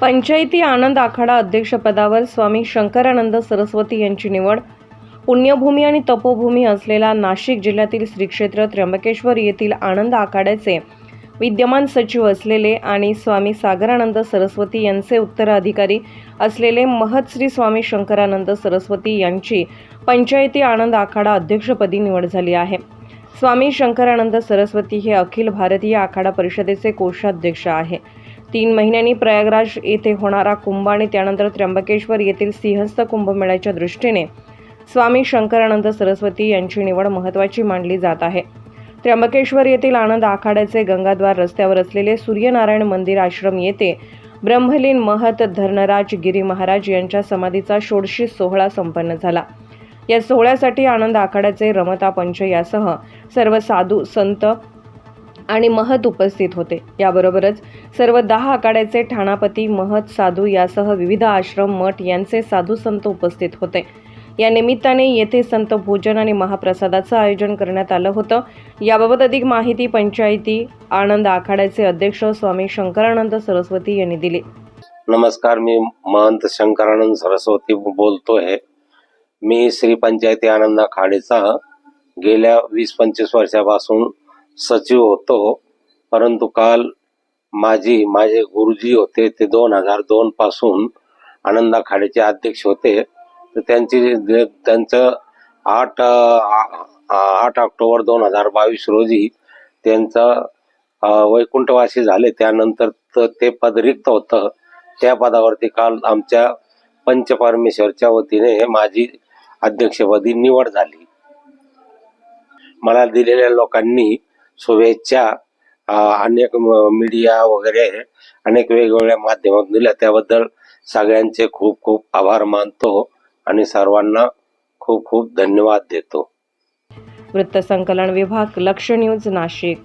पंचायती आनंद आखाडा अध्यक्षपदावर स्वामी शंकरानंद सरस्वती यांची निवड. पुण्यभूमी आणि तपोभूमी असलेला नाशिक जिल्ह्यातील श्रीक्षेत्र त्र्यंबकेश्वर येथील आनंद आखाड्याचे विद्यमान सचिव असलेले आणि स्वामी सागरानंद सरस्वती यांचे उत्तराधिकारी असलेले महत श्री स्वामी शंकरानंद सरस्वती यांची पंचायती आनंद आखाडा अध्यक्षपदी निवड झाली आहे. स्वामी शंकरानंद सरस्वती हे अखिल भारतीय आखाडा परिषदेचे कोषाध्यक्ष आहे. तीन महिन्यांनी प्रयागराज येथे होणारा कुंभ आणि त्यानंतर त्र्यंबकेश्वर येथील सिंहस्थ कुंभमेळ्याच्या दृष्टीने स्वामी शंकरानंद सरस्वती यांची निवड महत्त्वाची मानली जात आहे. त्र्यंबकेश्वर येथील आनंद आखाड्याचे गंगाद्वार रस्त्यावर असलेले सूर्यनारायण मंदिर आश्रम येथे ब्रह्मलीन महत धर्णराज गिरी महाराज यांच्या समाधीचा षोडशी सोहळा संपन्न झाला. या सोहळ्यासाठी आनंद आखाड्याचे रमता पंच यासह सर्व साधू संत आणि महत उपस्थित होते. याबरोबरच सर्व दहा आखाड्याचे ठाणापती महत साधू यासह विविध आश्रम मठ यांचे साधू संत उपस्थित होते. या निमित्ताने येथे संत भोजन आणि महाप्रसादाचं आयोजन करण्यात आलं होतं. याबाबत अधिक माहिती पंचायती आनंद आखाड्याचे अध्यक्ष स्वामी शंकरानंद सरस्वती यांनी दिली. नमस्कार मी महंत शंकरानंद सरस्वती बोलतोय. मी श्री पंचायती आनंद आखाडेचा गेल्या वीस पंचवीस वर्षापासून सचिव होतो. परंतु काल माझी माझे गुरुजी होते ते दोन हजार दोन पासून आनंदा खाडेचे अध्यक्ष होते. तर त्यांची त्यांचं आठ आठ ऑक्टोबर दोन हजार बावीस रोजी त्यांचं वैकुंठवासी झाले. त्यानंतर त- ते पद रिक्त होतं. त्या पदावरती काल आमच्या पंचपरमेश्वरच्या वतीने माझी अध्यक्षपदी निवड झाली. मला दिलेल्या लोकांनी शुभेच्छा अनेक मीडिया वगैरे अनेक वेगवेगळ्या माध्यमातून दिल्या. त्याबद्दल सगळ्यांचे खूप खूप आभार मानतो आणि सर्वांना खूप खूप धन्यवाद देतो. वृत्तसंकलन विभाग लक्ष न्यूज नाशिक.